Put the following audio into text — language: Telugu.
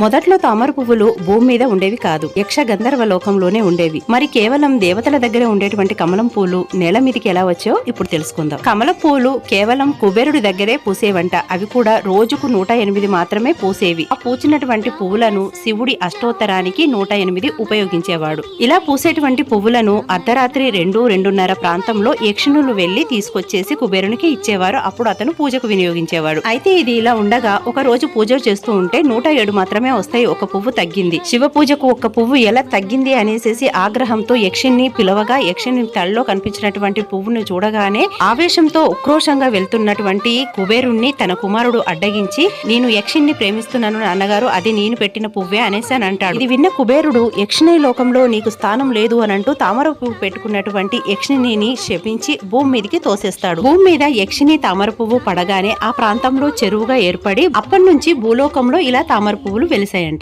మొదట్లో తామర పువ్వులు భూమి మీద ఉండేవి కాదు యక్ష గంధర్వ లోకంలోనే ఉండేవి. మరి కేవలం దేవతల దగ్గరే ఉండేటువంటి కమలం పూలు నేల మీదకి ఎలా వచ్చో ఇప్పుడు తెలుసుకుందాం. కమల పూలు కేవలం కుబేరుడి దగ్గరే పూసేవంట. అవి కూడా రోజుకు నూట ఎనిమిది మాత్రమే పూసేవి. ఆ పూచినటువంటి పువ్వులను శివుడి అష్టోత్తరానికి నూట ఎనిమిది ఉపయోగించేవాడు. ఇలా పూసేటువంటి పువ్వులను అర్ధరాత్రి రెండు రెండున్నర ప్రాంతంలో యక్షిణులు వెళ్ళి తీసుకొచ్చేసి కుబేరునికి ఇచ్చేవారు. అప్పుడు అతను పూజకు వినియోగించేవాడు. అయితే ఇది ఇలా ఉండగా ఒక రోజు పూజ చేస్తూ ఉంటే నూట ఏడు మాత్రమే వస్తాయి. ఒక పువ్వు తగ్గింది. శివ పూజకు ఒక పువ్వు ఎలా తగ్గింది అనేసి ఆగ్రహంతో యక్షిణ్ణి పిలవగా యక్షిణ్ణి తలలో కనిపించినటువంటి పువ్వును చూడగానే ఆవేశంతో ఉక్రోషంగా వెళ్తున్నటువంటి కుబేరుణ్ణి తన కుమారుడు అడ్డగించి నేను యక్షిణ్ణి ప్రేమిస్తున్నాను అన్నగారు అది నేను పెట్టిన పువ్వే అనేసి అని అంటాడు. ఇది విన్న కుబేరుడు యక్షిణి లోకంలో నీకు స్థానం లేదు అని అంటూ తామర పువ్వు పెట్టుకున్నటువంటి యక్షిణిని శపించి భూమి మీదకి తోసేస్తాడు. భూమి మీద యక్షిని తామర పువ్వు పడగానే ఆ ప్రాంతంలో చెరువుగా ఏర్పడి అప్పటి నుంచి భూలోకంలో ఇలా తామర పువ్వులు వెలిసాయంట